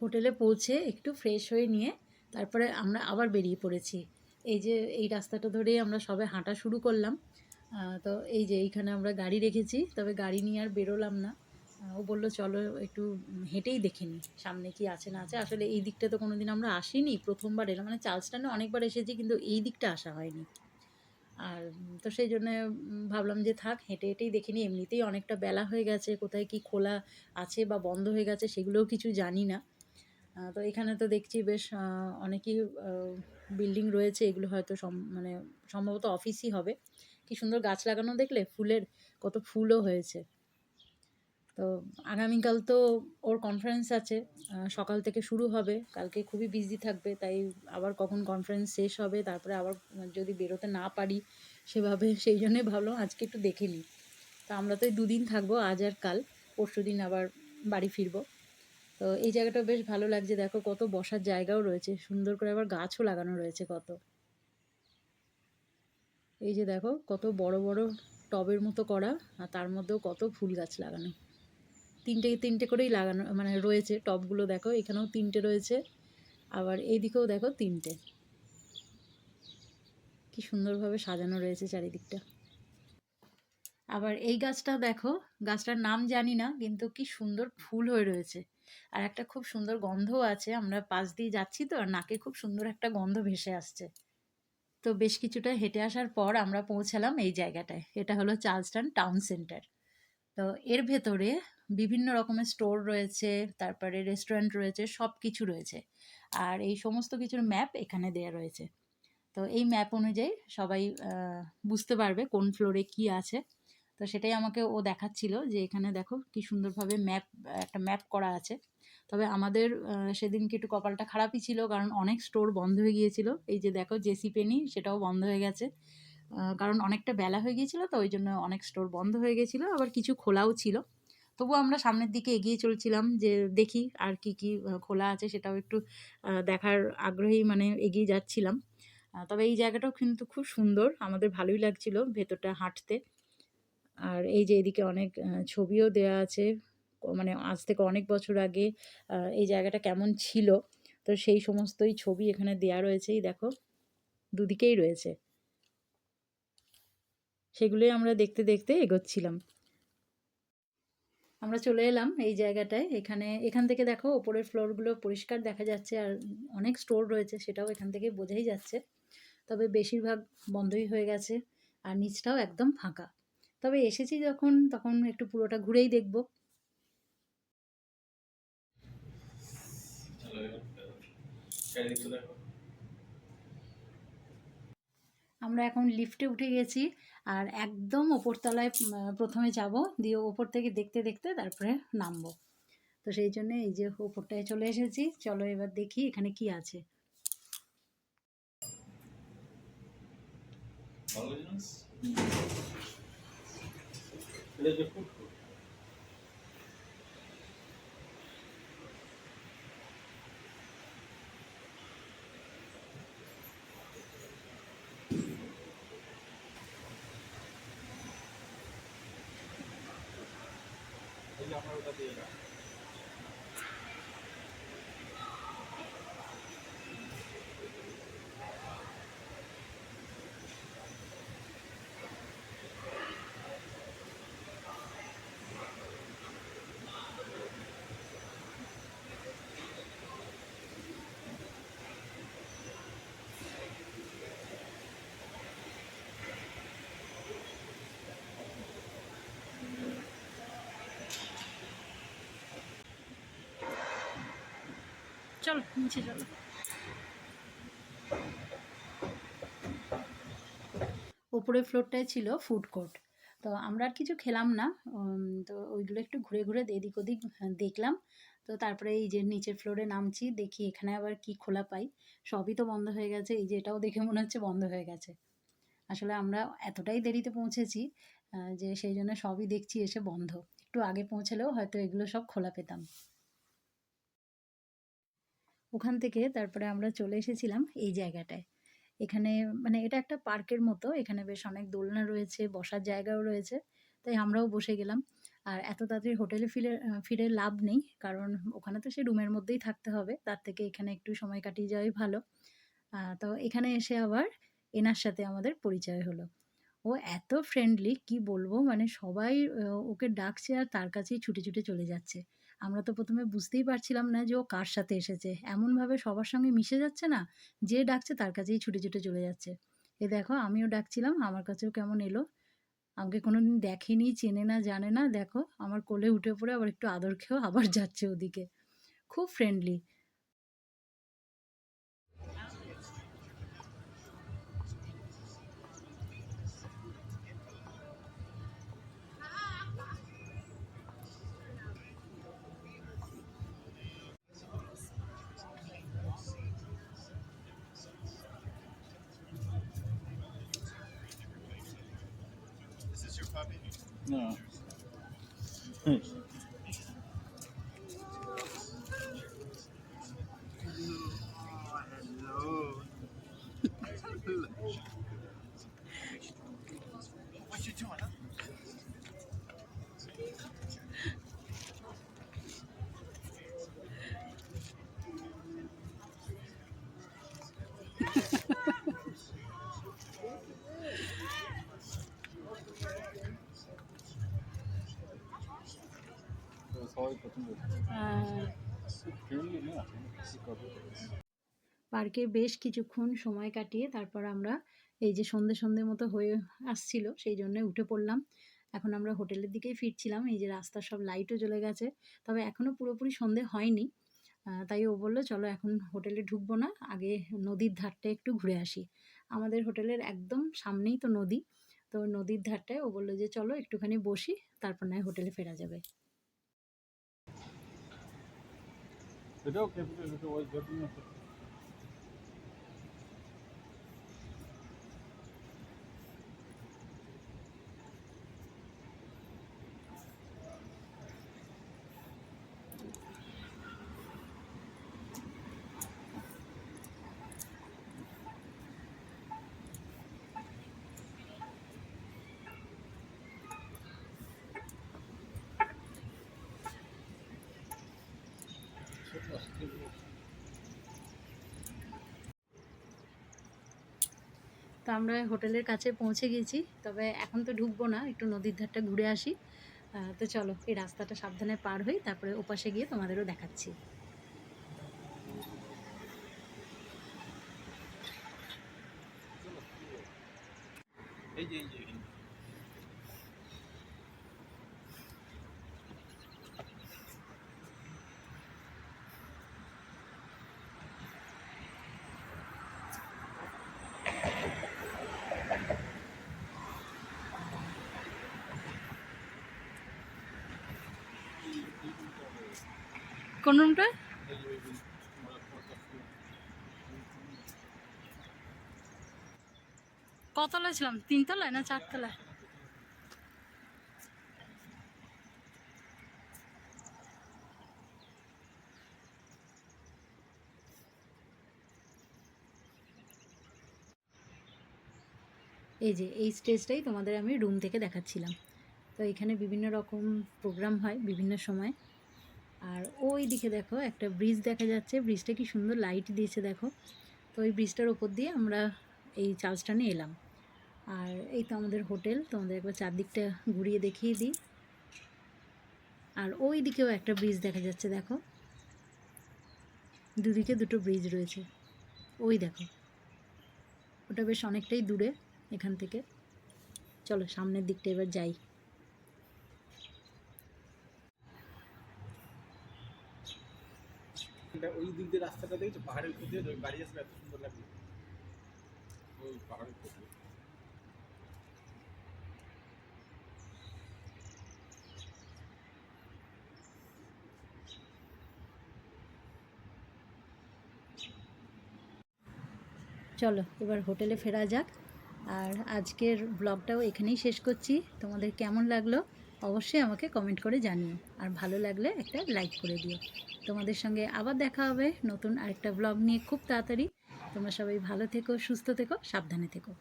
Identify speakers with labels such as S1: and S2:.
S1: হোটেলে পৌঁছে একটু ফ্রেশ হয়ে নিয়ে তারপরে আমরা আবার বেরিয়ে পড়েছি। এই যে এই রাস্তাটা ধরেই আমরা সবে হাঁটা শুরু করলাম। তো এই যে এইখানে আমরা গাড়ি রেখেছি, তবে গাড়ি নিয়ে আর বেরোলাম না। ও বলল, চলো একটু হেঁটেই দেখে নিই, সামনে কি আছে না আছে। আসলে এই দিকটা তো কোনো দিন আমরা আসিনি, প্রথমবার এলাম। মানে চার্লসটানে অনেকবার এসেছি, কিন্তু এই দিকটা আসা হয়নি। আর তো সেই জন্য ভাবলাম যে থাক, হেঁটে হেঁটেই দেখে নিই। এমনিতেই অনেকটা বেলা হয়ে গেছে, কোথায় কি খোলা আছে বা বন্ধ হয়ে গেছে, সেগুলোও কিছু জানি না। তো এখানে তো দেখছি বেশ অনেকই বিল্ডিং রয়েছে। এগুলো হয়তো মানে সম্ভবত অফিসই হবে। কি সুন্দর গাছ লাগানো দেখলে? ফুলের কত ফুলও হয়েছে। তো আগামীকাল তো ওর কনফারেন্স আছে। সকাল থেকে শুরু হবে। কালকে খুবই বিজি থাকবে, তাই আবার কখন কনফারেন্স শেষ হবে, তারপরে আবার যদি বেরোতে না পারি সেভাবে, সেই জন্যই ভাবলাম আজকে একটু দেখে নিই। তো আমরা তো দুদিন থাকব, আজ আর কাল। পরশু দিন আবার বাড়ি ফিরবো। তো এই জায়গাটা বেশ ভালো লাগছে। দেখো কত বসার জায়গাও রয়েছে। সুন্দর করে আবার গাছও লাগানো রয়েছে কত। এই যে দেখো কত বড় বড় টবের মতো করা আর তার মধ্যেও কত ফুল গাছ লাগানো। তিনটে তিনটে করেই লাগানো মানে রয়েছে টবগুলো দেখো, এখানেও তিনটে রয়েছে। আবার এইদিকেও দেখো তিনটে। কি সুন্দরভাবে সাজানো রয়েছে চারিদিকটা। আবার এই গাছটা দেখো, গাছটার নাম জানি না, কিন্তু কি সুন্দর ফুল হয়ে রয়েছে। আর একটা খুব সুন্দর গন্ধও আছে। আমরা পাশ দিয়ে যাচ্ছি তো, আর নাকে খুব সুন্দর একটা গন্ধ ভেসে আসছে। তো বেশ কিছুটা হেঁটে আসার পর আমরা পৌঁছালাম এই জায়গাটায়। এটা হলো চার্লস্টন টাউন সেন্টার। তো এর ভেতরে বিভিন্ন রকমের স্টোর রয়েছে, তারপরে রেস্টুরেন্ট রয়েছে সব কিছু রয়েছে। আর এই সমস্ত কিছুর ম্যাপ এখানে দেয়া রয়েছে। তো এই ম্যাপ অনুযায়ী সবাই বুঝতে পারবে কোন ফ্লোরে কি আছে। তো সেটাই আমাকে ও দেখাচ্ছিল যে এখানে দেখো কি সুন্দরভাবে ম্যাপ একটা ম্যাপ করা আছে। তবে আমাদের সেদিনকে একটু কপালটা খারাপই ছিল কারণ অনেক স্টোর বন্ধ হয়ে গিয়েছিল। এই যে দেখো জেসি পেনি সেটাও বন্ধ হয়ে গেছে। কারণ অনেকটা বেলা হয়ে গিয়েছিল তো ওই জন্য অনেক স্টোর বন্ধ হয়ে গেছিল, আবার কিছু খোলাও ছিল। তবু আমরা সামনের দিকে এগিয়ে চলছিলাম যে দেখি আর কি কি খোলা আছে সেটাও একটু দেখার আগ্রহেই মানে এগিয়ে যাচ্ছিলাম। তবে এই জায়গাটাও কিন্তু খুব সুন্দর, আমাদের ভালোই লাগছিল ভেতরটা হাঁটতে। আর এই যে এদিকে অনেক ছবিও দেয়া আছে। মানে আজ থেকে অনেক বছর আগে এই জায়গাটা কেমন ছিল। তো সেই সমস্তই ছবি এখানে দেয়া রয়েছে এই দেখো। দুদিকেই রয়েছে। সেগুলোই আমরা দেখতে দেখতে এগোচ্ছিলাম। আমরা চলে এলাম এই জায়গাটায়। এখানে, এখান থেকে দেখো, ওপরের ফ্লোরগুলো পরিষ্কার দেখা যাচ্ছে আর অনেক স্টোর রয়েছে, সেটাও এখান থেকে বোঝাই যাচ্ছে। তবে বেশিরভাগ বন্ধই হয়ে গেছে আর নিচটাও একদম ফাঁকা। তবে এসেছি যখন, তখন একটু পুরোটা ঘুরেই দেখব। আমরা এখন লিফটে উঠে গেছি আর একদম ওপরতলায় প্রথমে যাব। দিয়ে ওপর থেকে দেখতে দেখতে তারপরে নামবো। তো সেই জন্য এই যে ওপরটায় চলে এসেছি। চলো এবার দেখি এখানে কি আছে।
S2: ভালো জিনিস এটা যে ফুড কোর্ট
S1: চলো, নিচে চলো। ওপরের ফ্লোরটায় ছিল ফুড কোর্ট তো আমরা আর কিছু খেলাম না তো ওইগুলো একটু ঘুরে ঘুরে এদিক ওদিক দেখলাম। তো তারপরে এই যে নিচের ফ্লোরে নামছি, দেখি এখানে আবার কি খোলা পাই। সবই তো বন্ধ হয়ে গেছে, এই যে এটাও দেখে মনে হচ্ছে বন্ধ হয়ে গেছে। আসলে আমরা এতটাই দেরিতে পৌঁছেছি যে সেই জন্য সবই দেখছি এসে বন্ধ। একটু আগে পৌঁছলেও হয়তো এগুলো সব খোলা পেতাম। ওখান থেকে তারপরে আমরা চলে এসেছিলাম এই জায়গাটায় এখানে মানে এটা একটা পার্কের মতো এখানে বেশ অনেক দোলনা রয়েছে বসার জায়গাও রয়েছে তাই আমরাও বসে গেলাম আর এত তাড়াতাড়ি হোটেলে ফিরে ফিরে লাভ নেই। কারণ ওখানে তো সে রুমের মধ্যেই থাকতে হবে। তার থেকে এখানে একটু সময় কাটিয়ে যাওয়াই ভালো। তো এখানে এসে আবার এনার সাথে আমাদের পরিচয় হলো। ও এত ফ্রেন্ডলি কি বলব মানে সবাই ওকে ডাকছে আর তার কাছেই ছুটে, ছুটে চলে যাচ্ছে। আমরা তো প্রথমে বুঝতেই পারছিলাম না যে ও কার সাথে এসেছে। এমনভাবে সবার সঙ্গে মিশে যাচ্ছে না, যে ডাকছে তার কাছেই ছুটে, ছুটে চলে যাচ্ছে। এ দেখো আমিও ডাকছিলাম, আমার কাছেও কেমন এলো। আমাকে কোনো দিন দেখেনি, চেনে না, জানে না। দেখো আমার কোলে উঠে পড়ে আবার একটু আদর খেয়েও আবার যাচ্ছে ওদিকে। খুব ফ্রেন্ডলি।
S2: No.
S1: পার্কে বেশ কিছুক্ষণ সময় কাটিয়ে তারপর আমরা এই যে সন্ধে, সন্ধে মতো হয়ে আসছিল সেই জন্যে উঠে পড়লাম। এখন আমরা হোটেলের দিকেই ফিরছিলাম। এই যে রাস্তার সব লাইটও জ্বলে গেছে। তবে এখনও পুরোপুরি সন্ধে হয়নি। তাই ও বলল "চলো এখন হোটেলে ঢুকবো না। আগে নদীর ধারটা একটু ঘুরে আসি।" আমাদের হোটেলের একদম সামনেই তো নদী। তো নদীর ধারটায় ও বলল যে, "চলো একটুখানি বসি, তারপর না হয় হোটেলে ফেরা যাবে।"
S2: এটাও ক্যাপিটাল এটা ওই যতদিন
S1: তো আমরা হোটেলের কাছে পৌঁছে গেছি। তবে এখন তো ঢুকবো না। একটু নদীর ধারটা ঘুরে আসি। তো চলো, এই রাস্তাটা সাবধানে পার হই। তারপরে ওপাশে গিয়ে তোমাদেরও দেখাচ্ছি।
S2: এই যে
S1: কোন রুমটা? কতলায় ছিলাম? ৩ তলায় না ৪ তলায়? এই যে, এই স্টেজটাই তোমাদের আমি রুম থেকে দেখাচ্ছিলাম। তো এখানে বিভিন্ন রকম প্রোগ্রাম হয় বিভিন্ন সময়। আর ওই দিকে দেখো, একটা ব্রিজ দেখা যাচ্ছে। ব্রিজটা কি সুন্দর লাইট দিয়েছে, দেখো। তো ওই ব্রিজটার ওপর দিয়ে আমরা এই চার্লসটনে এলাম। আর এই তো আমাদের হোটেল। তোমাদের একবার চারদিকটা ঘুরিয়ে দেখিয়ে দিই। আর ওই দিকেও একটা ব্রিজ দেখা যাচ্ছে, দেখো। দুদিকে দুটো ব্রিজ রয়েছে। ওই দেখো। ওটা বেশ অনেকটাই দূরে এখান থেকে। চলো, সামনের দিকটা এবার যাই।
S2: ওই দিক দিয়ে রাস্তাটা দেখছ পাহাড়ের উপর দিয়ে ওই গাড়ি আসলে এত সুন্দর লাগবে ওই পাহাড়ের উপর দিয়ে।
S1: চলো এবার হোটেলে ফেরা যাক। আর আজকের ব্লগটাও এখানেই শেষ করছি। তোমাদের কেমন লাগল অবশ্যই আমাকে কমেন্ট করে জানিও। আর ভালো লাগলে একটা লাইক করে দিও। তোমাদের সঙ্গে আবার দেখা হবে নতুন আরেকটা ব্লগ নিয়ে খুব তাড়াতাড়ি। তোমরা সবাই ভালো থেকো, সুস্থ থেকো, সাবধানে থেকো।